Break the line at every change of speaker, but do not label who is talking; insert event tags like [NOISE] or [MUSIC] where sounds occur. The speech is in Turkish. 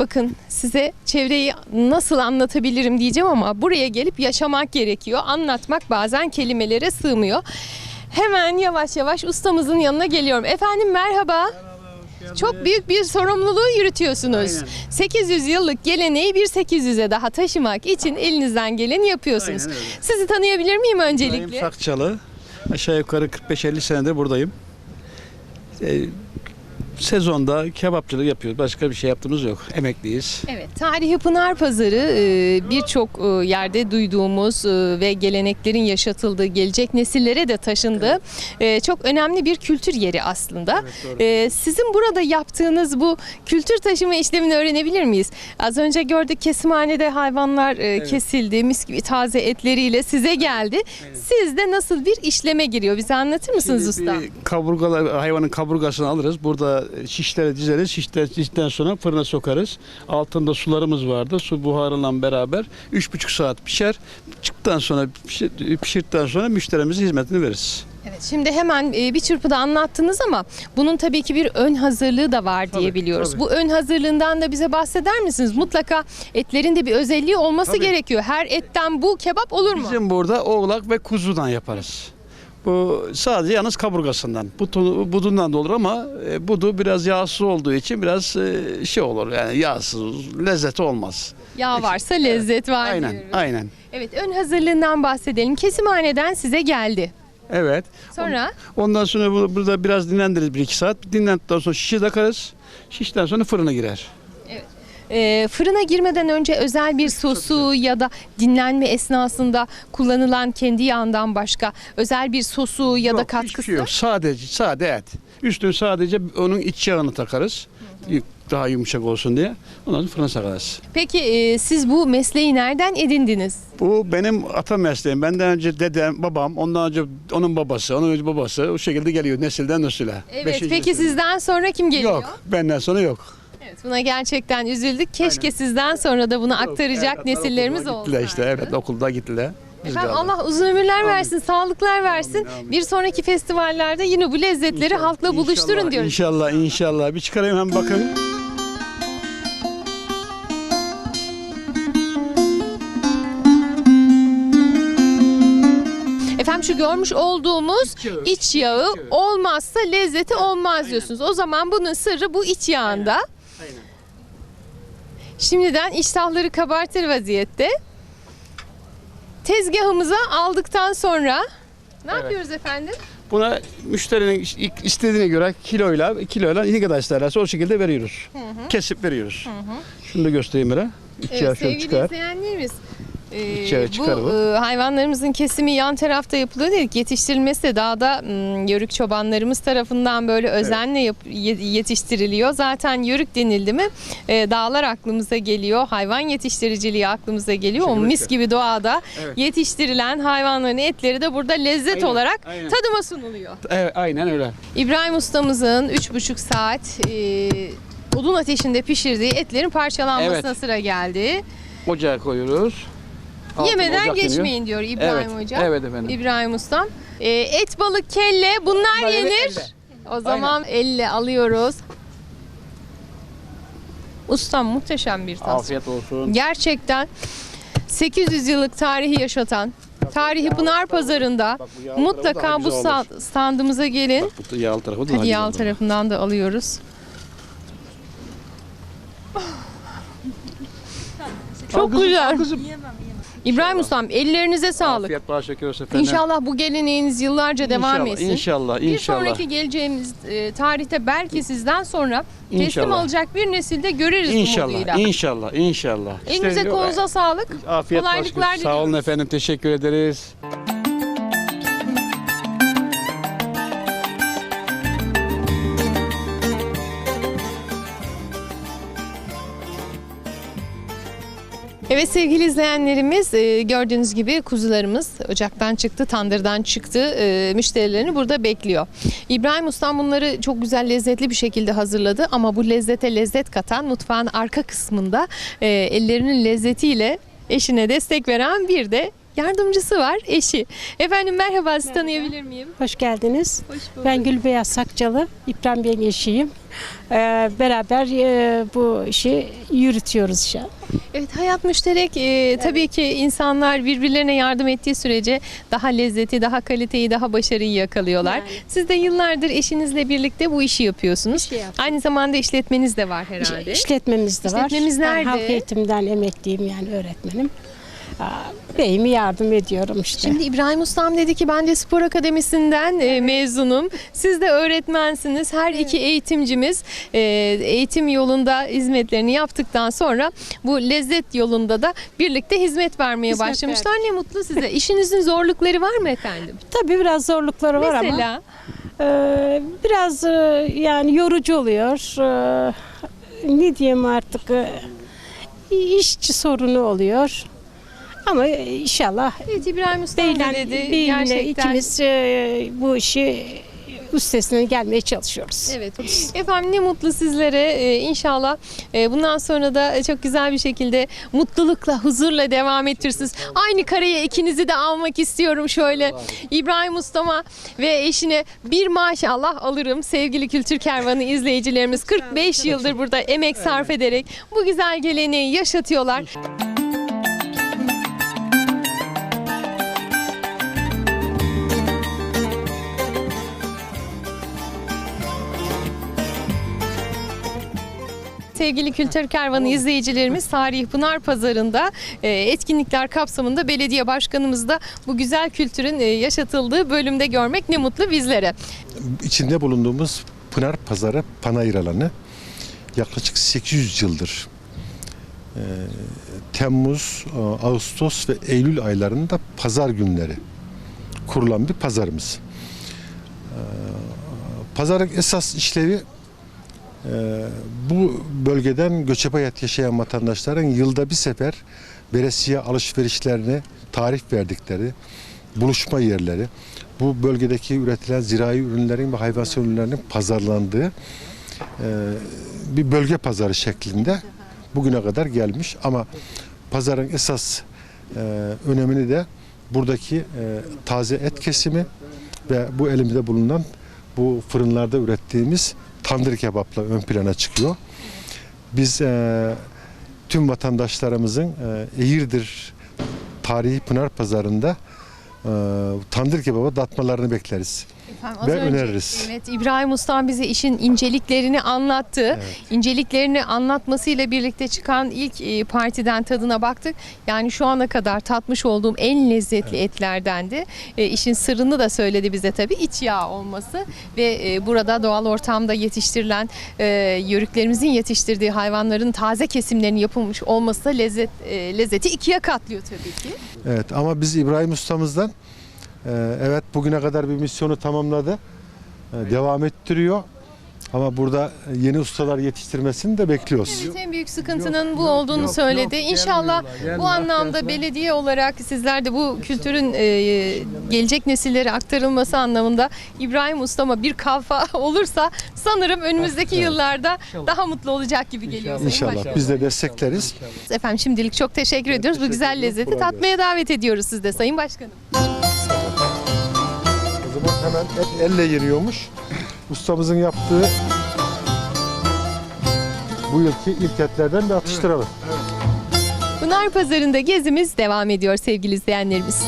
Bakın size çevreyi nasıl anlatabilirim diyeceğim ama buraya gelip yaşamak gerekiyor. Anlatmak bazen kelimelere sığmıyor. Hemen yavaş yavaş ustamızın yanına geliyorum. Efendim merhaba. Çok büyük bir sorumluluğu yürütüyorsunuz.
Aynen.
800 yıllık geleneği bir 800'e daha taşımak için elinizden geleni yapıyorsunuz. Sizi tanıyabilir miyim
İbrahim
öncelikle?
Sakçalı. Aşağı yukarı 45-50 senedir buradayım. Ee, sezonda kebapçılık yapıyoruz. Başka bir şey yaptığımız yok. Emekliyiz.
Evet, Tarihi Pınar Pazarı e, birçok e, yerde duyduğumuz e, ve geleneklerin yaşatıldığı, gelecek nesillere de taşındığı e, çok önemli bir kültür yeri aslında. E, Sizin burada yaptığınız bu kültür taşıma işlemini öğrenebilir miyiz? Az önce gördük kesimhanede hayvanlar e, kesildi, mis gibi taze etleriyle size geldi. Sizde nasıl bir işleme giriyor? Bize anlatır mısınız usta?
bir kaburgalar, hayvanın kaburgasını alırız. Burada şişlere dizeriz. Dizdikten sonra fırına sokarız. Altında sularımız vardı. Su buharıyla beraber 3,5 saat pişer. Çıktıktan sonra pişir, pişirdikten sonra müşterimize hizmetini veririz.
Evet, şimdi hemen e, bir çırpıda anlattınız ama bunun tabii ki bir ön hazırlığı da var diye
Tabii,
biliyoruz.
tabii.
Bu ön hazırlığından da bize bahseder misiniz? Mutlaka etlerin de bir özelliği olması
Tabii.
gerekiyor. Her etten bu kebap olur mu?
Bizim burada oğlak ve kuzudan yaparız. Bu sadece yalnız kaburgasından. Butu, budundan da olur ama e, budu biraz yağsız olduğu için biraz e, şey olur yani yağsız, lezzeti olmaz.
Yağ varsa lezzet var
Aynen,
diyoruz.
aynen.
Evet, ön hazırlığından bahsedelim. Kesimhaneden size geldi.
Evet.
Sonra
Ondan sonra bu- burada biraz dinlendiririz bir iki saat. Dinlendikten sonra şişe takarız. Şişten sonra fırına girer.
E, fırına girmeden önce özel bir sosu ya da dinlenme esnasında kullanılan kendi yağından başka özel bir sosu ya da
Yok, hiçbir
katkısı
şey yok. Sadece sade et. Üstüne sadece onun iç yağını takarız. Daha yumuşak olsun diye. Ondan sonra fırına sakarız.
Peki e, siz bu mesleği nereden edindiniz?
Bu benim ata mesleğim. Benden önce dedem, babam, ondan önce onun babası, onun önce babası o şekilde geliyor nesilden nesile.
Evet.
Beşinci
peki
nesil.
sizden sonra kim geliyor?
Yok. Benden sonra yok.
Evet, buna gerçekten üzüldük. Keşke sizden sonra da bunu aktaracak
Evet,
nesillerimiz.
Gittiler işte evet okulda gittiler. Biz
Efendim
kaldık.
Allah uzun ömürler versin, sağlıklar versin.
amin.
Bir sonraki festivallerde yine bu lezzetleri halkla buluşturun
İnşallah,
diyoruz.
İnşallah inşallah. Bir çıkarayım hem bakın.
Efendim şu görmüş olduğumuz
İç yağı.
iç yağı olmazsa lezzeti olmaz
aynen.
diyorsunuz. O zaman bunun sırrı bu iç yağında.
Aynen.
Şimdiden iştahları kabartır vaziyette. Tezgahımıza aldıktan sonra ne
Evet.
yapıyoruz efendim?
Buna müşterinin istediğine göre kiloyla kiloyla ne kadar isterlerse o şekilde veriyoruz. Kesip veriyoruz. Şunu da göstereyim. İç yağı
Evet, sevgili
çıkar.
izleyenlerimiz. E,
İçeri
bu e, hayvanlarımızın kesimi yan tarafta yapılıyor dedik. Yetiştirilmesi de dağda m, yörük çobanlarımız tarafından böyle özenle yap- ye- yetiştiriliyor. Zaten yörük denildi mi e, dağlar aklımıza geliyor. Hayvan yetiştiriciliği aklımıza geliyor. O
Kesinlikle.
mis gibi doğada
Evet.
yetiştirilen hayvanların etleri de burada lezzet
Aynen,
olarak
aynen.
tadıma sunuluyor.
Evet, aynen öyle.
İbrahim ustamızın 3,5 saat e, odun ateşinde pişirdiği etlerin parçalanmasına
Evet.
sıra geldi.
Ocağa koyuyoruz. Altına
Yemeden
ocak
geçmeyin diyor İbrahim
Evet,
Hoca.
evet efendim.
İbrahim Ustam. E, et, balık, kelle bunlar
Bunlar
yenir.
elle.
O zaman elle alıyoruz. Ustam muhteşem bir tas.
Afiyet olsun.
Gerçekten 800 yıllık tarihi yaşatan Tarihi Pınar Pazarı'nda
Bak bu yağlı
mutlaka bu standımıza gelin.
Bak bu yağlı tarafı da
Hadi
güzel
yağ
olur.
tarafından da alıyoruz. Çok
kızım,
güzel.
al kızım.
İbrahim Ustam ellerinize sağlık.
Afiyet şeker olsun efendim.
İnşallah bu geleneğiniz yıllarca devam
İnşallah,
etsin.
İnşallah,
Bir
inşallah.
sonraki geleceğimiz e, tarihte belki sizden sonra teslim
İnşallah.
alacak bir nesilde görürüz
İnşallah,
umuduyla.
inşallah, inşallah.
Elinize
İşte-
kolunuza sağlık.
Afiyet
kolaylıklar
şeker. Sağ olun
diliyoruz.
efendim, teşekkür ederiz.
Evet sevgili izleyenlerimiz e, gördüğünüz gibi kuzularımız ocaktan çıktı, tandırdan çıktı. E, Müşterilerini burada bekliyor. İbrahim Ustam bunları çok güzel lezzetli bir şekilde hazırladı ama bu lezzete lezzet katan mutfağın arka kısmında e, ellerinin lezzetiyle eşine destek veren bir de yardımcısı var, eşi. Efendim merhaba, sizi tanıyabilir miyim?
Hoş geldiniz.
Hoş bulduk.
Ben Gülbeyaz Sakçalı, İbrahim Bey'in eşiyim. Ee, beraber e, bu işi yürütüyoruz şu an.
Evet, hayat müşterek. Ee, Tabii ki insanlar birbirlerine yardım ettiği sürece daha lezzeti, daha kaliteyi, daha başarıyı yakalıyorlar.
Yani.
Siz de yıllardır eşinizle birlikte bu işi yapıyorsunuz.
İşi.
Aynı zamanda işletmeniz de var herhalde.
İşletmemiz de var.
İşletmemiz
Ben
nerede?
halk eğitimden emekliyim yani öğretmenim. Aa, Beyime yardım ediyorum işte.
Şimdi İbrahim Ustam dedi ki ben de spor akademisinden e, mezunum. Siz de öğretmensiniz. Her iki eğitimcimiz e, eğitim yolunda hizmetlerini yaptıktan sonra bu lezzet yolunda da birlikte hizmet vermeye
Hizmet
başlamışlar. Ne mutlu size. İşinizin zorlukları var mı efendim? [LAUGHS]
Tabii biraz zorlukları var ama
Mesela
e, biraz e, yani yorucu oluyor. Ne diyeyim artık işçi sorunu oluyor. Ama inşallah
evet, İbrahim Ustam da
Beyler,
dedi gerçekten.
ikimiz e, bu işi üstesinden gelmeye çalışıyoruz.
Evet. Efendim ne mutlu sizlere. Ee, inşallah e, bundan sonra da çok güzel bir şekilde mutlulukla, huzurla devam ettirirsiniz. Aynı kareye ikinizi de almak istiyorum şöyle. İbrahim Ustama ve eşine bir maşallah alırım. Sevgili Kültür Kervanı izleyicilerimiz 45 yıldır burada emek sarf ederek bu güzel geleneği yaşatıyorlar. Sevgili Kültür Kervanı izleyicilerimiz Tarih Pınar Pazarı'nda e, etkinlikler kapsamında belediye başkanımız da bu güzel kültürün e, yaşatıldığı bölümde görmek ne mutlu bizlere.
içinde bulunduğumuz Pınar Pazarı panayır alanı yaklaşık 800 yıldır e, Temmuz, Ağustos ve Eylül aylarında pazar günleri kurulan bir pazarımız. Pazarın esas işlevi bu bölgeden göçebe hayat yaşayan vatandaşların yılda bir sefer veresiye alışverişlerine tarif verdikleri buluşma yerleri, bu bölgedeki üretilen zirai ürünlerin ve hayvansal ürünlerin pazarlandığı e, bir bölge pazarı şeklinde bugüne kadar gelmiş. Ama pazarın esas e, önemini de buradaki e, taze et kesimi ve bu elimizde bulunan bu fırınlarda ürettiğimiz tandır kebapla ön plana çıkıyor. Biz e, tüm vatandaşlarımızın e, Eğirdir Tarihi Pınar Pazarı'nda e, tandır kebaba datmalarını bekleriz.
Efendim, az
Ve
önce,
öneririz.
Evet İbrahim Usta bize işin inceliklerini anlattı. İnceliklerini anlatmasıyla birlikte çıkan ilk e, partiden tadına baktık. Yani şu ana kadar tatmış olduğum en lezzetli etlerdendi. E, işin sırrını da söyledi bize tabii iç yağ olması ve e, burada doğal ortamda yetiştirilen e, yörüklerimizin yetiştirdiği hayvanların taze kesimlerinin yapılmış olması da lezzet e, lezzeti ikiye katlıyor tabii ki.
Evet ama biz İbrahim Ustamız'dan evet bugüne kadar bir misyonu tamamladı. E, devam ettiriyor. Ama burada yeni ustalar yetiştirmesini de bekliyoruz.
Evet, en büyük sıkıntının
Yok,
bu
yok,
olduğunu
yok,
söyledi.
yok,
İnşallah
gelmiyorlar,
bu anlamda belediye olarak sizler de bu kültürün e, gelecek nesillere aktarılması anlamında İbrahim Ustama bir kafa [LAUGHS] olursa sanırım önümüzdeki
Evet.
yıllarda daha mutlu olacak gibi geliyor.
İnşallah
Başkanım.
biz de destekleriz.
Efendim şimdilik çok teşekkür ediyoruz. Bu
teşekkür
güzel
ediyoruz.
lezzeti tatmaya davet ediyoruz siz de Sayın Başkanım.
Hemen et elle yeniyormuş. Ustamızın yaptığı bu yılki ilk etlerden bir atıştıralım.
Pınar Pazarı'nda gezimiz devam ediyor sevgili izleyenlerimiz.